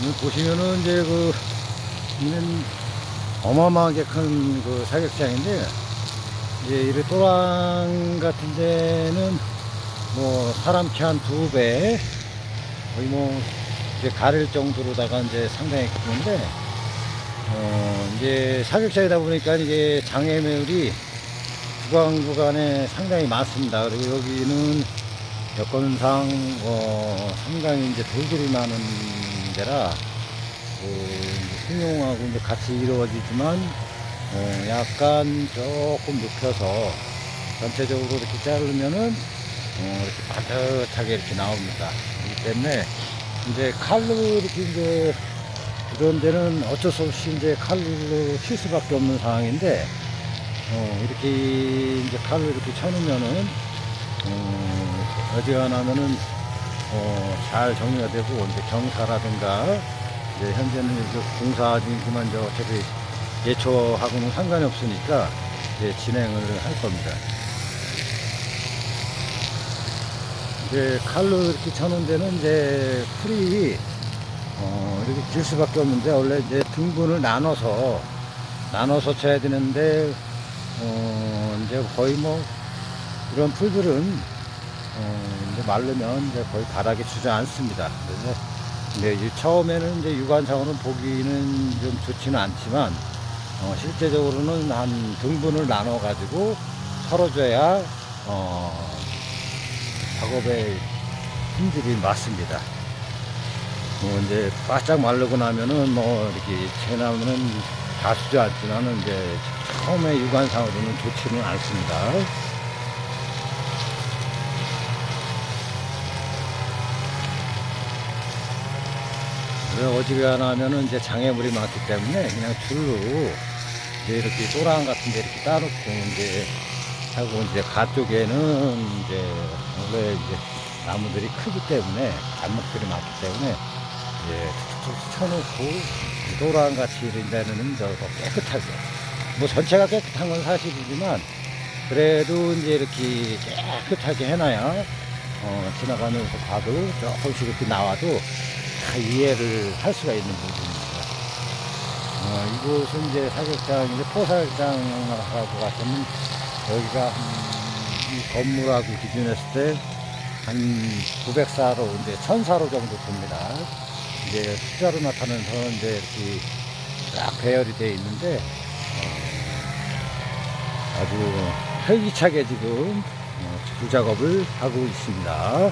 오늘 보시면은 이제 그 이는 어마어마하게 큰 그 사격장인데 이제 이렇게 또랑 같은 데는 뭐 사람 키 한 두 배 거의 뭐 이제 가릴 정도로다가 이제 상당히 크는데 어 이제 사격장이다 보니까 이게 장애매율이 구간 구간에 상당히 많습니다. 그리고 여기는 여건상 어 상당히 이제 돌들이 많은 데라 그 승용하고 이제 같이 이루어지지만 어 약간 조금 눕혀서 전체적으로 이렇게 자르면은 어 이렇게 바듯하게 이렇게 나옵니다. 그렇기 때문에 이제 칼로 이렇게 이제 그런 데는 어쩔 수 없이 이제 칼로 칠 수밖에 없는 상황인데 어 이렇게 이제 칼로 이렇게 쳐놓으면은 어 어지간하면은 어, 잘 정리가 되고, 이제 경사라든가, 이제 현재는 이제 공사 중이지만, 이제 어차피 예초하고는 상관이 없으니까, 이제 진행을 할 겁니다. 이제 칼로 이렇게 쳐놓은 데는 이제 풀이, 어, 이렇게 길 수밖에 없는데, 원래 이제 등분을 나눠서, 나눠서 쳐야 되는데, 어, 이제 거의 뭐, 이런 풀들은 어, 이제 마르면 이제 거의 바닥에 주저앉습니다. 그래서 이제 처음에는 이제 육안상으로는 보기는 좀 좋지는 않지만 어, 실제적으로는 한 등분을 나눠 가지고 털어줘야 어, 작업에 힘들이 맞습니다. 뭐 이제 바짝 마르고 나면은 뭐 이렇게 채나무는 다 주저앉지만은 이제 처음에 육안상으로는 좋지는 않습니다. 어지간하면은 이제 장애물이 많기 때문에 그냥 줄로 이제 이렇게 또랑 같은 데 이렇게 따놓고 이제 하고 이제 가쪽에는 이제 원래 이제 나무들이 크기 때문에 단목들이 많기 때문에 이제 툭툭 쳐놓고 또랑 같이 이런 데는 저 깨끗하게. 뭐 전체가 깨끗한 건 사실이지만 그래도 이제 이렇게 깨끗하게 해놔야 어, 지나가면서 봐도 조금씩 이렇게 나와도 다 이해를 할 수가 있는 부분입니다. 어, 이곳은 이제 사격장, 이제 포사격장하고 같으면 여기가 한, 이 건물하고 기준했을 때 한 900사로, 이제 1000사로 정도 됩니다. 이제 숫자로 나타내서 이제 이렇게 쫙 배열이 되어 있는데, 어, 아주 활기차게 지금 어, 줄 작업을 하고 있습니다.